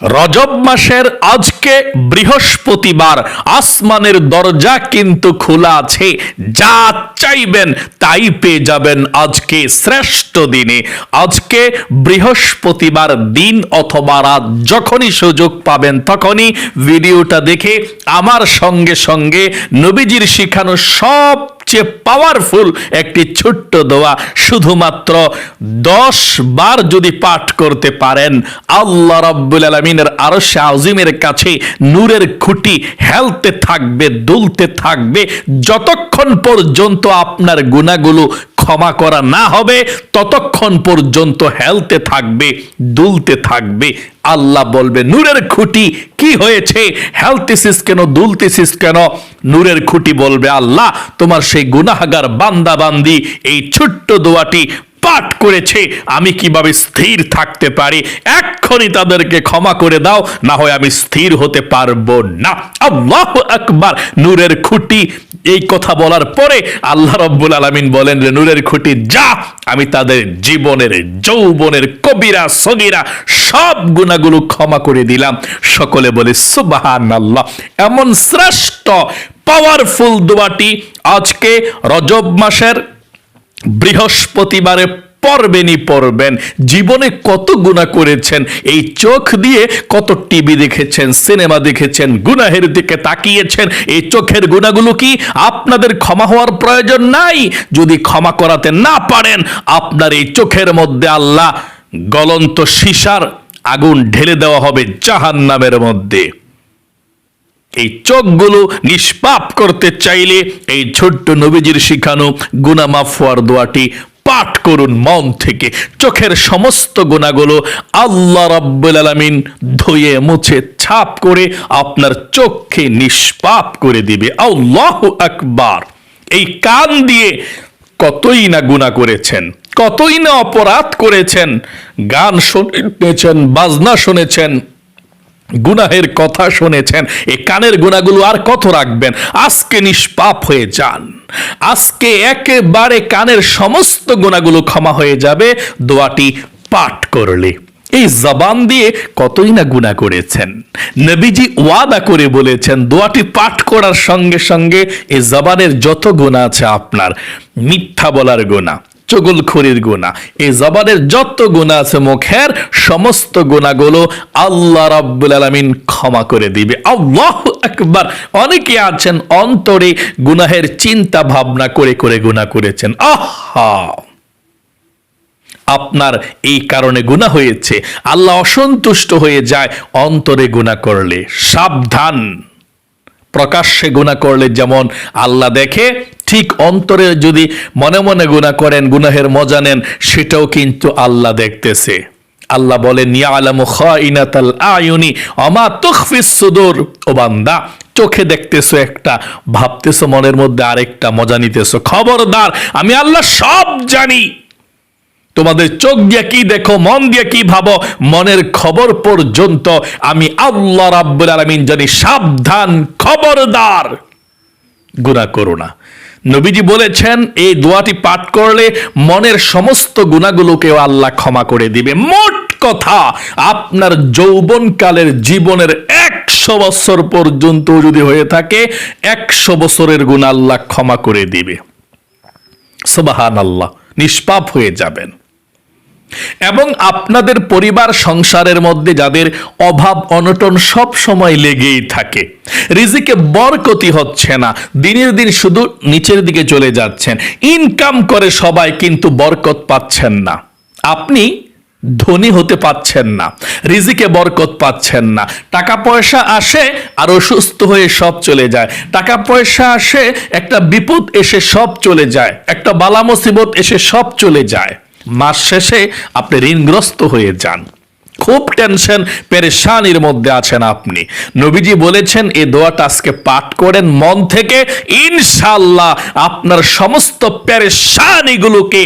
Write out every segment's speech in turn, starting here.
রজব মাসের আজকে বৃহস্পতিবার, আসমানের দরজা কিন্তু খোলা আছে। যা চাইবেন তাই পেয়ে যাবেন আজকে শ্রেষ্ঠ দিনে। আজকে বৃহস্পতিবার দিন অথবা রাত যখনই সুযোগ পাবেন তখনই ভিডিওটা দেখে আমার সঙ্গে সঙ্গে নবীজির শিখানো সব সবচেয়ে পাওয়ারফুল একটি ছোট্ট দোয়া। শুধুমাত্র দশ বার যদি পাঠ করতে পারেন, আল্লাহ রাব্বুল আলমিনের আরও আজিমের কাছে নূরের খুঁটি হেলতে থাকবে, দুলতে থাকবে। যতক্ষণ পর্যন্ত আপনার গুণাগুলো ক্ষমা করা না হবে, ততক্ষণ পর্যন্ত হেলতে থাকবে, দুলতে থাকবে। আল্লাহ বলবে, নূরের খুঁটি কি হয়েছে? হেলতেছিস কেন, দুলতেছিস কেন? নূরের খুঁটি বলবে, আল্লাহ, তোমার সেই গুনাহাগার বান্দাবান্দি এই ছোট্ট দোয়াটি পাঠ করেছে, আমি কীভাবে স্থির থাকতে পারি? এক্ষুনি তাদেরকে ক্ষমা করে দাও, না হয় আমি স্থির হতে পারব না। আল্লাহ নূরের খুঁটি। এই কথা বলার পরে আল্লাহ রব্বুল আলমিন বলেন রে নূরের খুঁটি যা, আমি তাদের জীবনের যৌবনের কবিরা, সগিরা, সব গুণাগুলো ক্ষমা করে দিলাম। সকলে বলে সুবাহান আল্লাহ এমন শ্রেষ্ঠ পাওয়ারফুল দোয়াটি আজকে রজব মাসের বৃহস্পতিবারে পড়বেনই পড়বেন জীবনে কত গুণা করেছেন, এই চোখ দিয়ে কত টিভি দেখেছেন, সিনেমা দেখেছেন, গুনাহের দিকে তাকিয়েছেন, এই চোখের গুণাগুলো কি আপনাদের ক্ষমা হওয়ার প্রয়োজন নাই? যদি ক্ষমা করাতে না পারেন, আপনার এই চোখের মধ্যে আল্লাহ গলন্ত সীসার আগুন ঢেলে দেওয়া হবে জাহান্নামের মধ্যে। এই চোখগুলো নিষ্পাপ করতে চাইলে এই ছোট্ট নবীজির শিখানো গুনা মাফ হওয়ার দোয়াটি পাঠ করুন মন থেকে। চোখের সমস্ত গুণাগুলো আল্লাহ রাব্বুল আলামিন ধুয়ে মুছে ছাপ করে আপনার চোখকে নিষ্পাপ করে দিবে। আল্লাহু আকবার। এই কান দিয়ে কতই না গুণা করেছেন, কতই না অপরাধ করেছেন, গান শুনেছেন, বাজনা শুনেছেন গুনাহের কথা শুনেছেন এই কানের গুণাগুলো আর কত রাখবেন? আজকে নিষ্পাপ হয়ে যান। আজকে একেবারে কানের সমস্ত গুণাগুলো ক্ষমা হয়ে যাবে, দোয়াটি পাঠ করলে। এই জবান দিয়ে কতই না গুণা করেছেন। নবীজি ওয়াদা করে বলেছেন, দোয়াটি পাঠ করার সঙ্গে সঙ্গে এই জবানের যত গুণা আছে আপনার, মিথ্যা বলার গুণা চগলখড়ির গুণা এই জবানের যত গুণা আছে মুখের সমস্ত গুণাগুলো আল্লাহ রাব্বুল আলামিন ক্ষমা করে দিবে। আল্লাহ আকবার। অনেকে আছেন অন্তরে গুনাহের চিন্তা ভাবনা করে করে গুনাহ করেছেন। আহা! আপনার এই কারণে গুনাহ হয়েছে। আল্লাহ অসন্তুষ্ট হয়ে যায় অন্তরে গুনাহ করলে। সাবধান। প্রকাশ্যে গুণা করলে যেমন আল্লাহ দেখে, ঠিক অন্তরে যদি মনে মনে গুণা করেন, গুনাহের মজা নেন, সেটাও কিন্তু আল্লাহ দেখতেছে। আল্লাহ ও বান্দা, চোখে দেখতেছো একটা, ভাবতেছো মনের মধ্যে আরেকটা মজা নিতেছো। খবরদার, আমি আল্লাহ সব জানি। তোমাদের চোখ দিয়ে কি দেখো, মন দিয়ে কি ভাবো, মনের খবর পর্যন্ত আমি আল্লাহ রাব্বুল আলামিন জানি সাবধান খবরদার। গুনাহ করো না। নবীজি বলেছেন, এই দোয়াটি পাঠ করলে মনের সমস্ত গুণাগুলোকেও আল্লাহ ক্ষমা করে দিবে। মোট কথা, আপনার যৌবনকালের জীবনের একশো বছর পর্যন্ত যদি হয়ে থাকে, একশো বছরের গুণ আল্লাহ ক্ষমা করে দিবে। সোবাহান আল্লাহ নিষ্পাপ হয়ে যাবেন। এবং আপনাদের পরিবার সংসারের মধ্যে যাদের অভাব, অনটন সব সময় লেগেই থাকে। রিজিকে বরকতি হচ্ছে না। দিনের দিন শুধু নিচের দিকে চলে যাচ্ছেন। ইনকাম করে সবাই কিন্তু বরকত পাচ্ছেন না। আপনি ধনী হতে পাচ্ছেন না। রিজিকে বরকত পাচ্ছেন না। টাকা পয়সা আসে আর অসুস্থ হয়ে সব চলে যায়। টাকা পয়সা আসে, একটা বিপদ এসে সব চলে যায়। একটা বালা মুসিবত এসে সব চলে যায়। মাস শেষে আপনি ঋণগ্রস্ত হয়ে যান। খুব টেনশন, পেরেশানির মধ্যে আছেন আপনি। নবীজি বলেছেন এই দোয়াটা আজকে পাঠ করেন মন থেকে ইনশাল্লাহ আপনার সমস্ত পেরেশানিগুলোকে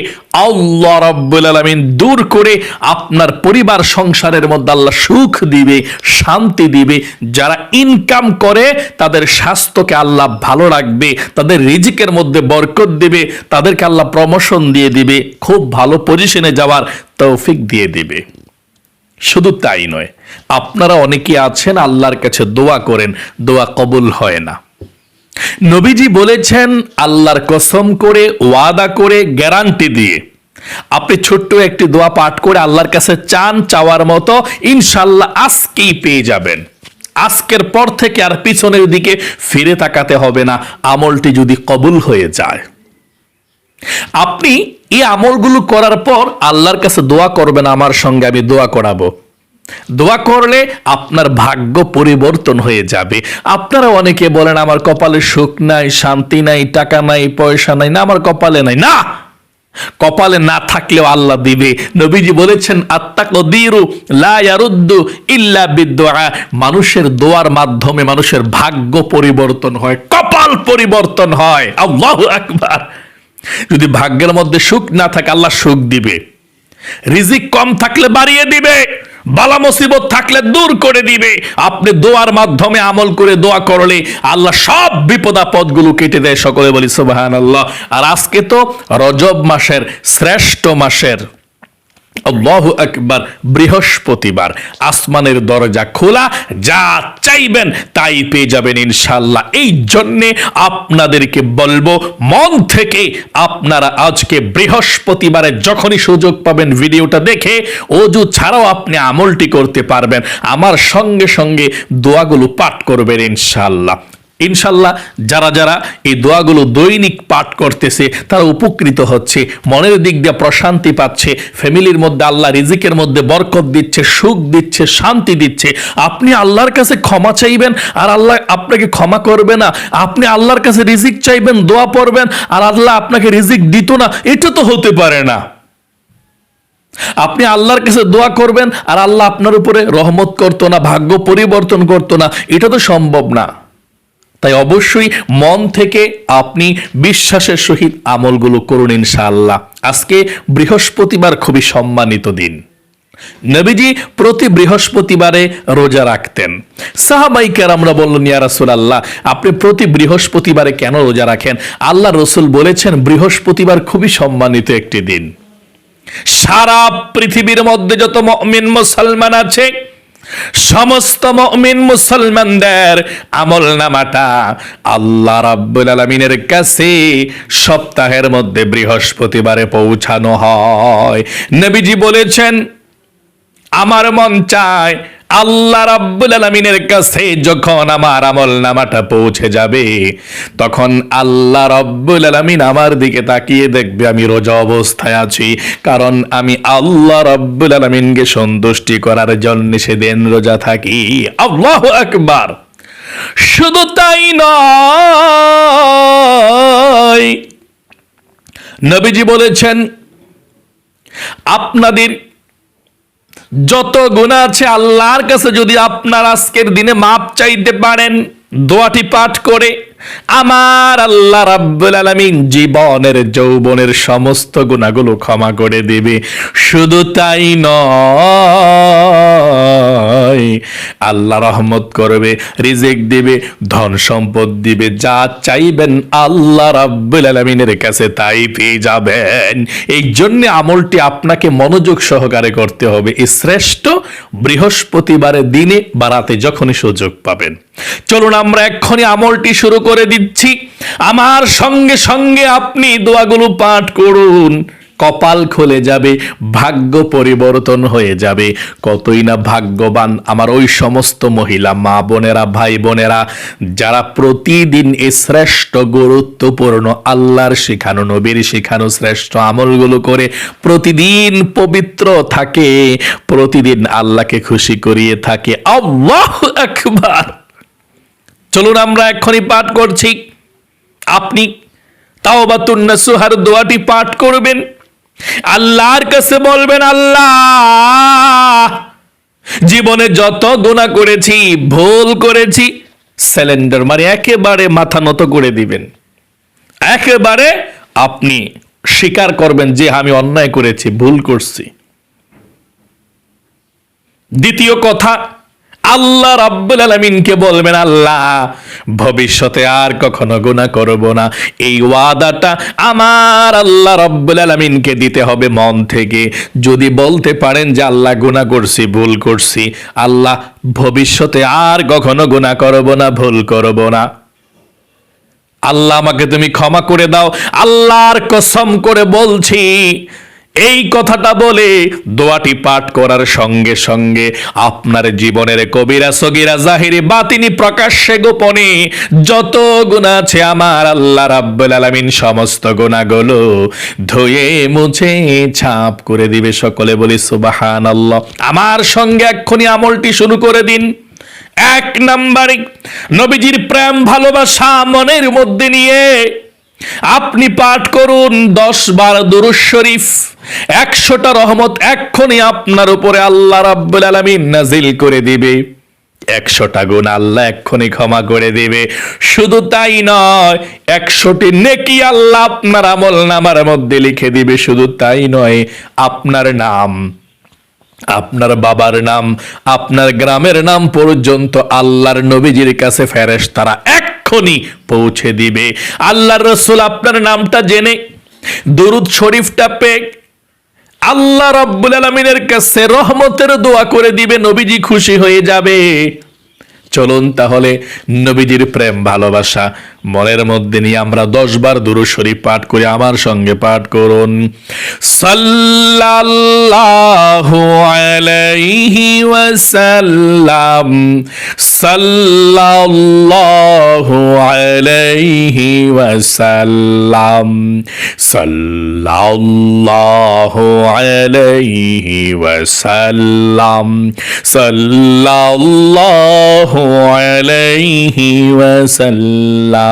আল্লাহ রাব্বুল আলামিন দূর করে আপনার পরিবার সংসারের মধ্যে আল্লাহ সুখ দিবে, শান্তি দিবে। যারা ইনকাম করে, তাদের স্বাস্থ্যকে আল্লাহ ভালো রাখবে, তাদের রিজিকের মধ্যে বরকত দিবে, তাদেরকে আল্লাহ প্রমোশন দিয়ে দিবে। খুব ভালো পজিশনে যাওয়ার তৌফিক দিয়ে দিবে। শুধু তাই নয়, আপনারা অনেকে আছেন আল্লাহর কাছে দোয়া করেন, দোয়া কবুল হয় না। নবীজি বলেছেন, আল্লাহর কসম করে, ওয়াদা করে, গ্যারান্টি দিয়ে। আপনি ছোট্ট একটি দোয়া পাঠ করে আল্লাহর কাছে চান, চাওয়ার মতো, ইনশাল্লাহ আজকেই পেয়ে যাবেন। আজকের পর থেকে আর পিছনের দিকে ফিরে তাকাতে হবে না, আমলটি যদি কবুল হয়ে যায়। আপনি এই আমলগুলো করার পর আল্লাহর কাছে দোয়া করবেন, আমার সঙ্গে আমি দোয়া করাবো। দোয়া করলে আপনার ভাগ্য পরিবর্তন হয়ে যাবে। আপনারা অনেকে বলেন, আমার কপালে সুখ নাই, শান্তি নাই, টাকা নাই, পয়সা নাই, না, আমার কপালে নাই। না! কপালে না থাকলেও আল্লাহ দিবে। নবীজি বলেছেন আত্মা কদিরু লা ইয়ারুদ্দু ইল্লা বিদুআ। মানুষের দোয়ার মাধ্যমে মানুষের ভাগ্য পরিবর্তন হয়, কপাল পরিবর্তন হয়। আল্লাহু আকবার! যদি ভাগ্যের মধ্যে সুখ না থাকে, আল্লাহ সুখ দিবে। রিজিক কম থাকলে বাড়িয়ে দিবে, বালা মুসিবত থাকলে দূর করে দিবে। আপনি দোয়ার মাধ্যমে আমল করে দোয়া করলে আল্লাহ সব বিপদ আপদগুলো কেটে দেয়। সকলে বলি সুবাহান আল্লাহ আর আজকে তো রজব মাসের শ্রেষ্ঠ মাসের। আল্লাহু আকবার বৃহস্পতিবার। আসমানের দরজা খোলা, যা চাইবেন তাই পেয়ে যাবেন ইনশাল্লাহ এই জন্যে আপনাদেরকে বলব, মন থেকে আপনারা আজকে বৃহস্পতিবারে যখনই সুযোগ পাবেন ভিডিওটা দেখে অজু ছাড়াও আপনি আমলটি করতে পারবেন। আমার সঙ্গে সঙ্গে দোয়াগুলো পাঠ করবেন ইনশাল্লাহ ইনশাল্লাহ যারা যারা এই দোয়াগুলো দৈনিক পাঠ করতেছে, তারা উপকৃত হচ্ছে, মনের দিক দিয়ে প্রশান্তি পাচ্ছে, ফ্যামিলির মধ্যে আল্লাহ রিজিকের মধ্যে বরকত দিচ্ছে, সুখ দিচ্ছে, শান্তি দিচ্ছে। আপনি আল্লাহর কাছে ক্ষমা চাইবেন আর আল্লাহ আপনাকে ক্ষমা করবে না। আপনি আল্লাহর কাছে রিজিক চাইবেন, দোয়া পড়বেন আর আল্লাহ আপনাকে রিজিক দিত না, এটা তো হতে পারে না। আপনি আল্লাহর কাছে দোয়া করবেন আর আল্লাহ আপনার উপরে রহমত করতো না, ভাগ্য পরিবর্তন করতো না, এটা তো সম্ভব না। তাই অবশ্যই মন থেকে আপনি বিশ্বাসের সহিত আমলগুলো করুন ইনশাআল্লাহ। আজকে বৃহস্পতিবার খুবই সম্মানিত দিন। নবীজি প্রতি বৃহস্পতিবারে রোজা রাখতেন। সাহাবাইকার আমরা বললেন, ইয়া রাসুল আল্লাহ আপনি প্রতি বৃহস্পতিবারে কেন রোজা রাখেন? আল্লাহ রসুল বলেছেন, বৃহস্পতিবার খুবই সম্মানিত একটি দিন। সারা পৃথিবীর মধ্যে যত মমিন মুসলমান আছে সমস্ত মমিন মুসলমানদের আমল নামাটা আল্লাহ রাব্বুল আলমিনের কাছে সপ্তাহের মধ্যে বৃহস্পতিবারে পৌঁছানো হয়। নবীজি বলেছেন, আমার মন চায় আল্লাহ রাব্বুল আলমিনের কাছে যখন আমার আমল নামাটা পৌঁছে যাবে, তখন আল্লাহ রাব্বুল আলমিন আমার দিকে তাকিয়ে দেখবে, আমি রোজা অবস্থায় আছি। কারণ আমি আল্লাহ রাব্বুল আলমিনকে সন্তুষ্টি করার জন্য সেদিন রোজা থাকি। আল্লাহ আকবার। শুধু তাই নয়, নবীজি বলেছেন, আপনাদের যত গুণা আছে আল্লাহর কাছে যদি আপনার আজকের দিনে মাপ চাইতে পারেন, দোয়াটি পাঠ করে আমার আল্লাহ রাব্বুল আলামিন জীবনের, যৌবনের সমস্ত গুণাগুলো ক্ষমা করে দেবে। শুধু তাই নয়, আল্লাহ রহমত করবে, রিজিক দিবে, ধন সম্পদ দিবে, যা চাইবেন আল্লাহ রাব্বুল আলামিনের কাছে তাই পেয়ে যাবেন। এই জন্য আমলটি আপনাকে মনোযোগ সহকারে করতে হবে। এই শ্রেষ্ঠ বৃহস্পতিবারের দিনে বা রাতে যখনই সুযোগ পাবেন। চলুন আমরা এক্ষুনি আমলটি শুরু করে দিচ্ছি। আমার সঙ্গে সঙ্গে আপনি দোয়াগুলো পাঠ করুন। কপাল খুলে যাবে, ভাগ্য পরিবর্তন হয়ে যাবে। কতই না ভাগ্যবান আমার ওই সমস্ত মহিলা, মা বোনেরা, ভাই বোনেরা, যারা প্রতিদিন এই শ্রেষ্ঠ গুরুত্বপূর্ণ, আল্লাহর শেখানো, নবীর শেখানো শ্রেষ্ঠ আমলগুলো করে প্রতিদিন পবিত্র থাকে, প্রতিদিন আল্লাহকে খুশি করিয়ে থাকে। আল্লাহ আকবার! চলুন আমরা এক্ষুনি পাঠ করছি। আপনি তাওবাতুন্না সুহার দোয়াটি পাঠ করবেন। আল্লাহর কাছে বলবেন, আল্লাহ, জীবনে যত গুণা করেছি, ভুল করেছি সিলিন্ডার মানে একেবারে মাথা নত করে দিবেন। একেবারে আপনি স্বীকার করবেন যে আমি অন্যায় করেছি, ভুল করছি। দ্বিতীয় কথা আল্লাহ রাব্বুল আলামিনকে বলবেন, আল্লাহ, ভবিষ্যতে আর কখনো গুনাহ করব না। এই ওয়াদাটা আমার আল্লাহ রাব্বুল আলামিনকে দিতে হবে মন থেকে। যদি বলতে পারেন যে, আল্লাহ, গুনাহ করছি, ভুল করছি, আল্লাহ, ভবিষ্যতে আর কখনো গুনাহ করব না, ভুল করব না। আল্লাহ, আমাকে তুমি ক্ষমা করে দাও। আল্লাহর কসম করে বলছি এই কথাটা বলে দোয়াটি পাঠ করার সঙ্গে সঙ্গে আপনার জীবনের কবিরা সগিরা জাহিরি বাতিনি প্রকাশ্যে গোপনে যত গুণা আছে আমার আল্লাহ রাব্বুল আলামিন সমস্ত গুণাগুলো ধুয়ে মুছে ছাপ করে দিবে সকলে বলি সুবহানাল্লাহ। আমার সঙ্গে এক্ষুনি আমলটি শুরু করে দিন। এক নম্বরে নবীজির প্রেম ভালোবাসা মনের মধ্যে নিয়ে আপনি পাঠ করুন দশ বার দুরুজ শরীফ, একশোটা রহমত এক্ষুনি আপনার উপরে আল্লাহ রাব্বুল আলামিন নাজিল করে দিবে। একশোটা গুণ আল্লাহ এক্ষুনি ক্ষমা করে দিবে। শুধু তাই নয়, একশোটি নেকি আল্লাহ আপনার আমল নামার মধ্যে লিখে দিবে। শুধু তাই নয়, আপনার নাম, আপনার বাবার নাম, আপনার গ্রামের নাম পর্যন্ত আল্লাহর নবীজির কাছে ফেরেশ তারা এক্ষুনি পৌঁছে দিবে। আল্লাহ রসুল আপনার নামটা জেনে দরুদ শরীফটা পে আল্লাহ রাব্বুল আলমিনের কাছে রহমতের দোয়া করে দিবে, নবীজি খুশি হয়ে যাবে। চলুন তাহলে নবীজির প্রেম ভালোবাসা মনের মধ্যে নিয়ে আমরা দশ বার দুরু শরীফ পাঠ করে, আমার সঙ্গে পাঠ করুন। সাল্লাল্লাহু আলাইহি ওয়াসাল্লাম, সাল্লাল্লাহু আলাইহি ওয়াসাল্লাম ওয়াসাল্লাম।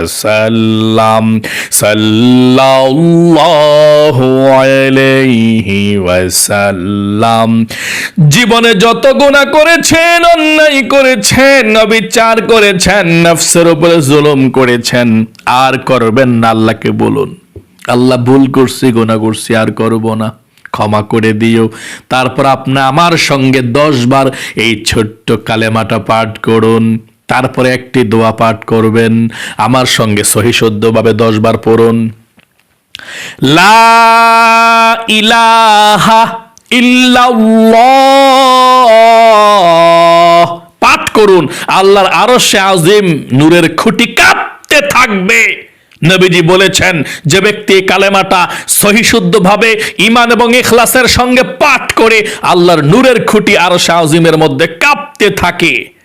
ওয়াসাল্লাম সাল্লাল্লাহু আলাইহি ওয়াসাল্লাম। জীবনে যত গুনাহ করেছেন, অন্যায় করেছেন, অবিচার করেছেন, নফসের উপরে জুলুম করেছেন, আর করবেন না, আল্লাহকে বলুন। আল্লাহ ভুল করছি, গুনাহ করছি, আর করব না। ক্ষমা করে দিও। তারপর আপনি আমার সঙ্গে দশ বার এই ছোট্ট কালেমাটা পাঠ করুন। তারপরে একটি দোয়া পাঠ করবেন। আমার সঙ্গে সহিশুদ্ধভাবে দশ বার পড়ুন। লা ইলাহা ইল্লাল্লাহ। পাঠ করুন। আল্লাহর আরও সে আজিম নূরের খুঁটি কাঁপতে থাকবে। নবীজি বলেছেন, যে ব্যক্তি কালেমাটা সহিশুদ্ধভাবে ইমান এবং ইখলাসের সঙ্গে পাঠ করে আল্লাহর নূরের খুঁটি আরও আজিমের মধ্যে কাঁপতে থাকে।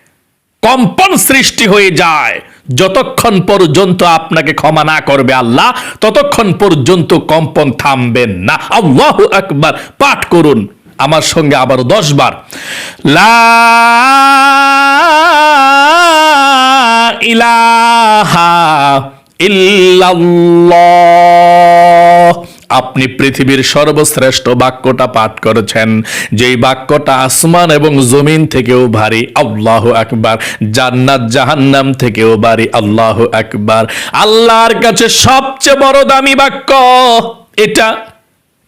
কম্পন সৃষ্টি হয়ে যায়। যতক্ষণ পর্যন্ত আপনাকে ক্ষমা না করবে আল্লাহ, ততক্ষণ পর্যন্ত কম্পন থামবেন না। আল্লাহু আকবার, পাঠ করুন। আমার সঙ্গে আবার দশ বার ইলাহা ইল্লাল্লাহ। আপনি পৃথিবীর সর্বশ্রেষ্ঠ বাক্যটা পাঠ করেছেন। যেই বাক্যটা আসমান এবং জমিন থেকেও ভারী, আল্লাহ আকবার। জান্নাত জাহান্নাম থেকেও ভারী, আল্লাহ আকবার। আল্লাহর কাছে সবচেয়ে বড় দামি বাক্য এটা।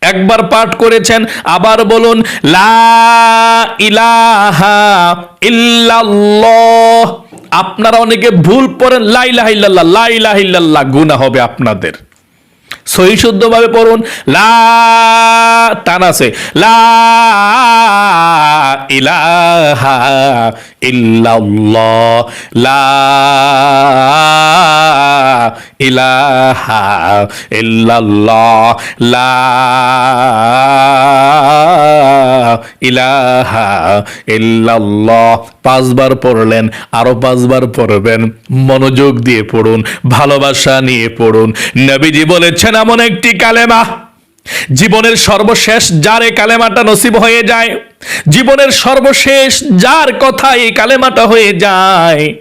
একবার পাঠ করেছেন, আবার বলুন, লা ইলাহা ইল্লাল্লাহ। আপনারা অনেকে ভুল পড়েন লাইলাহ ইল্লাল্লাহ লাইলাহ ইল্লাল্লাহ, গুনাহ হবে আপনাদের। সহি শুদ্ধভাবে পড়ুন। লা টান আছে। লা ইলাহা লা ইলাহা লা ইলাহা পাঁচবার পড়লেন, আরও পাঁচবার পড়বেন। মনোযোগ দিয়ে পড়ুন, ভালোবাসা নিয়ে পড়ুন। নবীজি বলেছেন, এমন একটি কালেমা জীবনের সর্বশেষ যার এই কালেমাটা নসিব হয়ে যায়, জীবনের সর্বশেষ যার কথা এই কালেমাটা হয়ে যায়,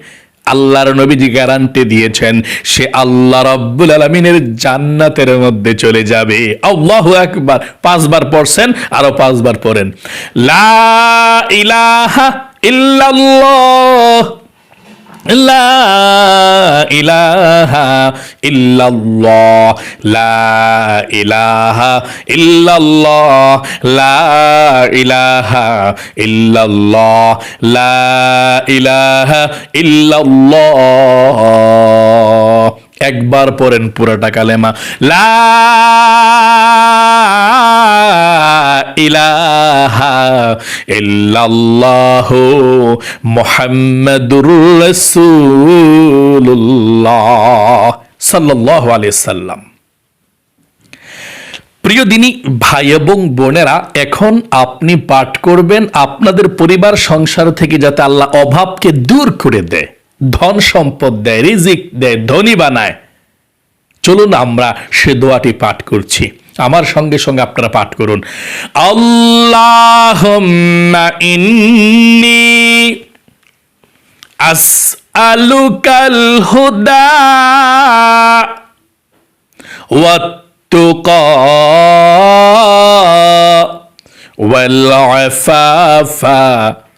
আল্লাহর নবীজি গ্যারান্টি দিয়েছেন, সে আল্লাহ রব্বুল আলমিনের জান্নাতের মধ্যে চলে যাবে। আল্লাহু একবার পাঁচবার পড়ছেন, আরও পাঁচবার পড়েন। লা ইলাহা ইল্লাল্লাহ। লা ইলাহা ইল্লাল্লাহ, লা ইলাহা ইল্লাল্লাহ, লা ইলাহা ইল্লাল্লাহ, লা ইলাহা ইল্লাল্লাহ। একবার পড়েন পুরাটা কালেমা। লা প্রিয় দিনী, ভাই এবং বোনেরা, এখন আপনি পাঠ করবেন আপনাদের পরিবার, সংসার থেকে যাতে আল্লাহ অভাবকে দূর করে দেয়, ধন সম্পদ দেয়, রিজিক দেয়, ধনী বানায়। চলুন আমরা সে দোয়াটি পাঠ করছি। আমার সঙ্গে সঙ্গে আপনারা পাঠ করুন। আল্লাহ ইন্নি আসআলুকাল হুদা ওয়াত্তুকা ওয়াল আফাফা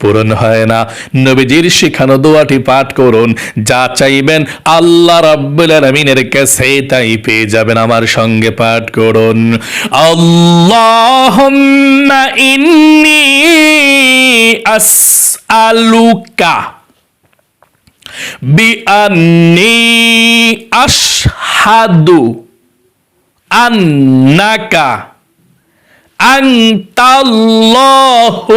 পূরণ হয় না। নবীজির শিখানো দোয়াটি পাঠ করুন। যা চাইবেন আল্লাহ রাব্বুল আলামিনের কাছে, তাই পেয়ে যাবেন আমার সঙ্গে পাঠ করুন। আল্লাহুম্মা ইন্নি আসআলুকা বিআন্নি আশহাদু আন্নাকা আনতাল্লাহু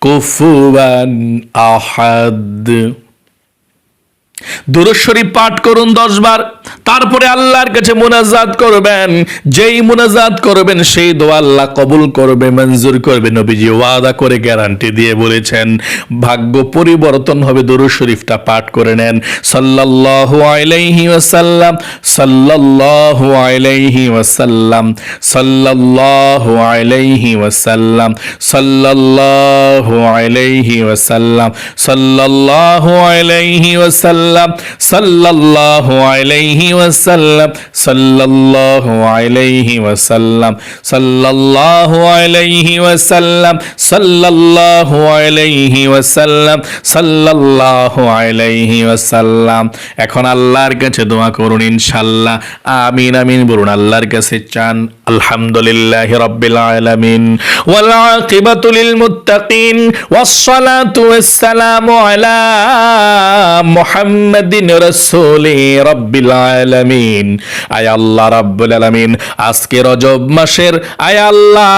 كفوا أحد. দুরুশরীফ পাঠ করুন দশ বার, তারপরে আল্লাহর কাছে মোনাজাত করবেন। যেই মোনাজাত করবেন, সেই দোয়া আল্লাহ কবুল করবে, মঞ্জুর করবে। নবীজি ওয়াদা করে গ্যারান্টি দিয়ে বলেছেন, ভাগ্য পরিবর্তন হবে, দুরুদ শরীফটা পাঠ করে নেন। সাল্লাল্লাহু আলাইহি ওয়াসাল্লাম, সাল্লাল্লাহু আলাইহি ওয়াসাল্লাম, সাল্লাল্লাহু আলাইহি ওয়াসাল্লাম, সাল্লাল্লাহু আলাইহি ওয়াসাল্লাম, সাল্লাল্লাহু আলাইহি ওয়াসাল্লাম। সাল্লাল্লাহু আলাইহি ওয়াসাল্লাম, সাল্লাল্লাহু আলাইহি ওয়াসাল্লাম, সাল্লাল্লাহু আলাইহি ওয়াসাল্লাম, সাল্লাল্লাহু আলাইহি ওয়াসাল্লাম, সাল্লাল্লাহু আলাইহি ওয়াসাল্লাম। এখন আল্লাহর কাছে দোয়া করুন ইনশাআল্লাহ। আমিন আমিন বলুন, আল্লাহর কাছে চান, আলহামদুলিল্লাহি রাব্বিল আলামিন। ওয়াল আকিবাতু লিল মুত্তাকিন, ওয়াস সালাতু ওয়াস সালামু আলা মুহাম্মাদিন আজকে রজব মাসের আয় আল্লাহ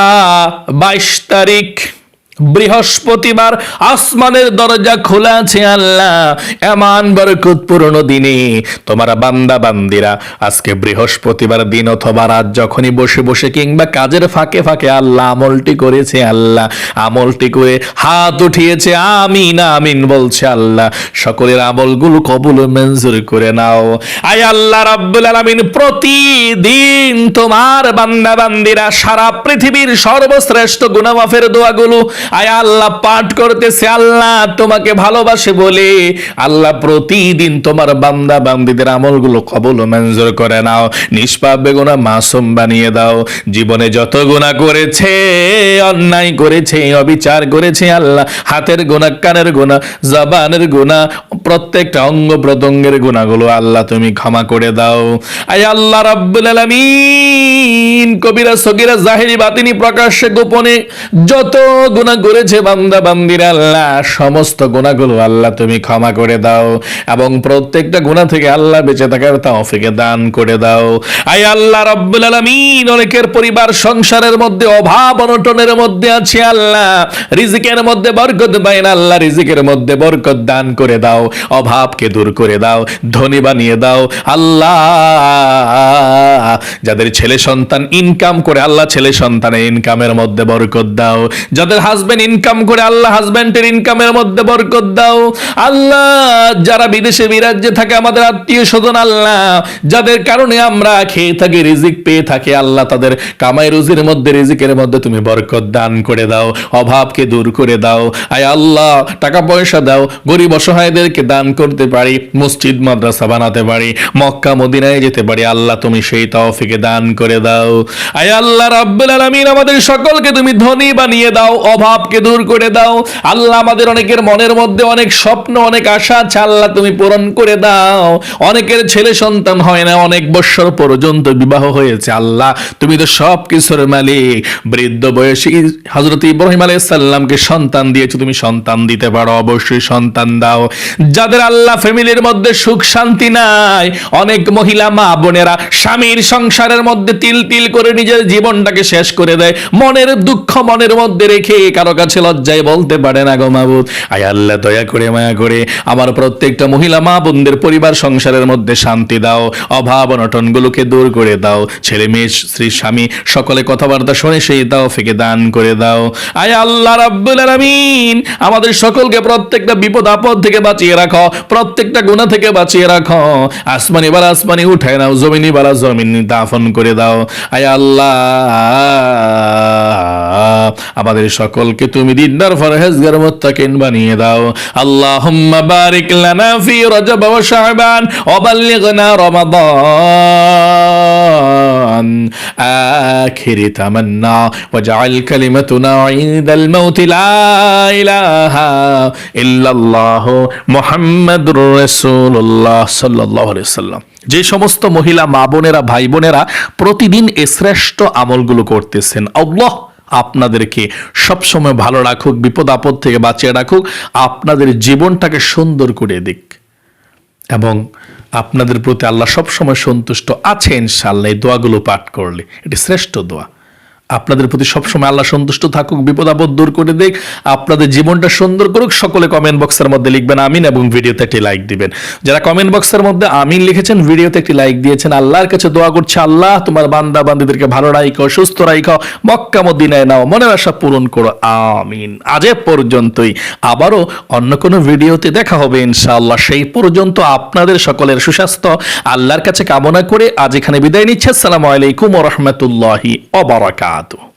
22 তারিখ। বৃহস্পতিবার আসমানের দরজা খোলা আছে আল্লাহ। এমন বরকতপূর্ণ দিনে। তোমার বান্দা, বান্দিরা, আজকে বৃহস্পতিবার দিন অথবা রাত যখনই বসে বসে কিংবা কাজের ফাঁকে ফাঁকে আল্লাহ আমলটি করেছে আল্লাহ। আমলটি করে হাত উঠিয়েছে, আমিন আমিন বলছে আল্লাহ। সকলের আমলগুলো কবুল মঞ্জুর করে নাও। আয় আল্লাহ রাব্বুল আলামিন, প্রতিদিন তোমার বান্দা, বান্দিরা সারা পৃথিবীর সর্বশ্রেষ্ঠ গুনামাফের দোয়াগুলো আয় আল্লাহ পাঠ করতেছে, আল্লাহ তোমাকে ভালোবাসে বলে। আল্লাহ প্রতিদিন তোমার বান্দা বান্দিদের আমলগুলো কবল মঞ্জুর করে নাও। নিষ্পাপ বেগুনা মাসুম বানিয়ে দাও। জীবনে যত গুণা করেছে, অন্যায় করেছে, অবিচার করেছে আল্লাহ, হাতের গুণা কানের গুণা জবানের গুণা প্রত্যেকটা অঙ্গ প্রত্যঙ্গের গুণাগুলো আল্লাহ তুমি ক্ষমা করে দাও। আয় আল্লাহ রাব্বুল আলামিন, কবিরা সগিরা জাহিরি বাতিনি প্রকাশ্যে গোপনে যত গুনাহ করেছে বান্দা বান্দিরা আল্লাহ, সমস্ত গুনাহগুলো আল্লাহ তুমি ক্ষমা করে দাও এবং প্রত্যেকটা গুনাহ থেকে আল্লাহ বেঁচে থাকার তৌফিকে দান করে দাও। আয় আল্লাহ রাব্বুল আলামিন, অনেকের পরিবার সংসারের মধ্যে অভাব অনটনের মধ্যে আছে আল্লাহ, রিজিকের মধ্যে বরকত পায় আল্লাহ, রিজিকের মধ্যে বরকত দান করে দাও, অভাবকে দূর করে দাও, ধনী বানিয়ে দাও। আল্লাহ, যাদের ছেলে সন্তান ইনকাম করে, আল্লাহ ছেলে সন্তানের ইনকামের মধ্যে বরকত দাও। যাদের হাজবেন্ড ইনকাম করে আল্লাহ হাজবেন্ডের ইনকামের মধ্যে বরকত দাও। আল্লাহ, যারা বিদেশে বিরাজ্যে থাকে, আমাদের আত্মীয় স্বজন আল্লাহ, যাদের কারণে আমরা খেয়ে থাকি, রিজিক পেয়ে থাকি, আল্লাহ তাদের কামাই রুজির মধ্যে, রিজিকের মধ্যে তুমি বরকত দান করে দাও, অভাবকে দূর করে দাও। আয় আল্লাহ টাকা পয়সা দাও, গরিব অসহায়দেরকে দান করতে পারি, মসজিদ, মাদ্রাসা বানাতে পারি, মক্কা, মদিনায় যেতে পারি, আল্লাহ তুমি সেই তৌফিকে দান করে দাও। আয় আল্লাহ, রাব্বুল আলামিন, আমাদের সকলকে তুমি ধনী বানিয়ে দাও অভাবকে দূর করে দাও। আল্লাহ আমাদের অনেকের মনের মধ্যে অনেক স্বপ্ন, অনেক আশা আছে আল্লাহ তুমি পূরণ করে দাও। অনেকের ছেলে সন্তান হয় না, অনেক বৎসর পর্যন্ত বিবাহ হয়েছে। আল্লাহ, তুমি তো সব কিছুর মালিক। বৃদ্ধ বয়সী হজরত ইব্রাহিম আলাইহিস সালামকে সন্তান দিয়েছ, তুমি সন্তান দিতে পারো, অবশ্যই সন্তান দাও। যাদের আল্লাহ ফ্যামিলির মধ্যে সুখ, শান্তি নাই, অনেক মহিলা মা বোনেরা স্বামীর সংসারের মধ্যে তিল তিল করে নিজের জীবনটাকে শেষ করে দেয়। মনের দুঃখ মনের মধ্যে রেখে কারও কাছে লজ্জায় বলতে পারে না গো মাবুদ। আয় আল্লাহ, দয়া করে, মায়া করে। আমার প্রত্যেকটা মহিলা মা বোনদের পরিবার সংসারের মধ্যে শান্তি দাও। অভাব অনটনগুলোকে দূর করে দাও। ছেলে মেয়ে, স্ত্রী, স্বামী, সকলে কথাবার্তা শুনে সেই দাও ফেকে দান করে দাও। আয় আল্লাহ রাব্বুল আলামিন, আমাদের সকলকে প্রত্যেকটা বিপদ আপদ থেকে বাঁচিয়ে রাখো। প্রত্যেকটা গুণা থেকে বাঁচিয়ে রাখো। আসমানি বালা আসমানি উঠায় নাও, জমিনি বালা জমিন দাফন করে দাও। আয় আল্লাহ, আমাদের সকলকে তুমি দিনদার ফরহেজগার মুত্তাকিন বানিয়ে দাও। আল্লাহুম্মা বারিক লানা ফি রজব ওয়া শাবান ওয়াবাল্লিগনা রমাদান। আখিরি তামান্না ওয়াজআল কালিমাতুনা ইনদাল মাউত লা ইলাহা ইল্লাল্লাহ মুহাম্মাদুর রাসূলুল্লাহ সাল্লাল্লাহু আলাইহি ওয়াসাল্লাম। যে সমস্ত মহিলা মা বোনেরা, ভাই বোনেরা প্রতিদিন এ শ্রেষ্ঠ আমলগুলো করতেছেন। আল্লাহ আপনাদেরকে সবসময় ভালো রাখুক, বিপদ আপদ থেকে বাঁচিয়ে রাখুক, আপনাদের জীবনটাকে সুন্দর করে দিক। এবং আপনাদের প্রতি আল্লাহ সবসময় সন্তুষ্ট আছে ইনশাল্লাহ এই দোয়াগুলো পাঠ করলে। এটি শ্রেষ্ঠ দোয়া। আপনাদের প্রতি সবসময় আল্লাহ সন্তুষ্ট থাকুক, বিপদ আপদ দূর করে দেখ আপনাদের জীবনটা সুন্দর করুক, সকলে কমেন্ট বক্সের মধ্যে লিখবেন আমিন এবং ভিডিওতে একটি লাইক দিবেন। যারা কমেন্ট বক্সের মধ্যে আমিন লিখেছেন, ভিডিওতে একটি লাইক দিয়েছেন, আল্লাহর কাছে দোয়া করছে, আল্লাহ তোমার বান্দা বান্দিদেরকে ভালো রাখো সুস্থ রাখো মক্কা মদিনায় নাও, মনের আশা পূরণ করো, আমিন। আজ পর্যন্তই। আবারও অন্য কোনো ভিডিওতে দেখা হবে ইনশাআল্লাহ। সেই পর্যন্ত আপনাদের সকলের সুস্বাস্থ্য, আল্লাহর কাছে কামনা করে আজ এখানে বিদায় নিচ্ছে। আসসালামু আলাইকুম রহমতুল্লাহি অবরাকাতু errado.